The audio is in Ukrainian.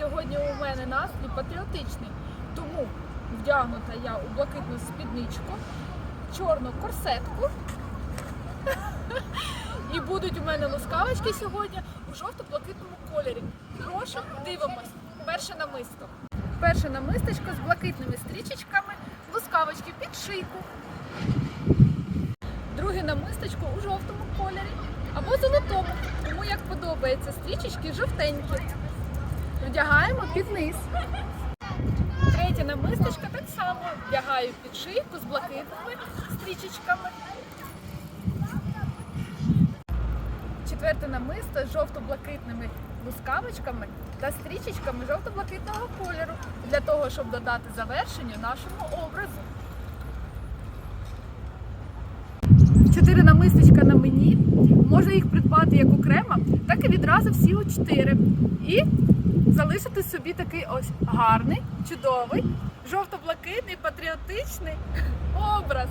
сьогодні у мене настрій патріотичний. Тому вдягнута я у блакитну спідничку, чорну корсетку. І будуть у мене лускавочки сьогодні у жовто-блакитному кольорі. Прошу, дивимось. Перше намисто. Перше намисточко з блакитними стрічечками, лускавочки під шийку. Друге намисточко у жовтому кольорі або золотому, кому як подобається. Стрічечки жовтенькі. Вдягаємо під низ. Третє намисточко так само вдягаю під шийку з блакитними стрічечками. Четверте намисто з жовто-блакитними лускавочками та стрічечками жовто-блакитного кольору для того, щоб додати завершення нашому образу. Чотири намисточка на мені. Можна їх придбати як окремо, так і відразу всі у чотири. І залишити собі такий ось гарний, чудовий, жовто-блакитний, патріотичний образ.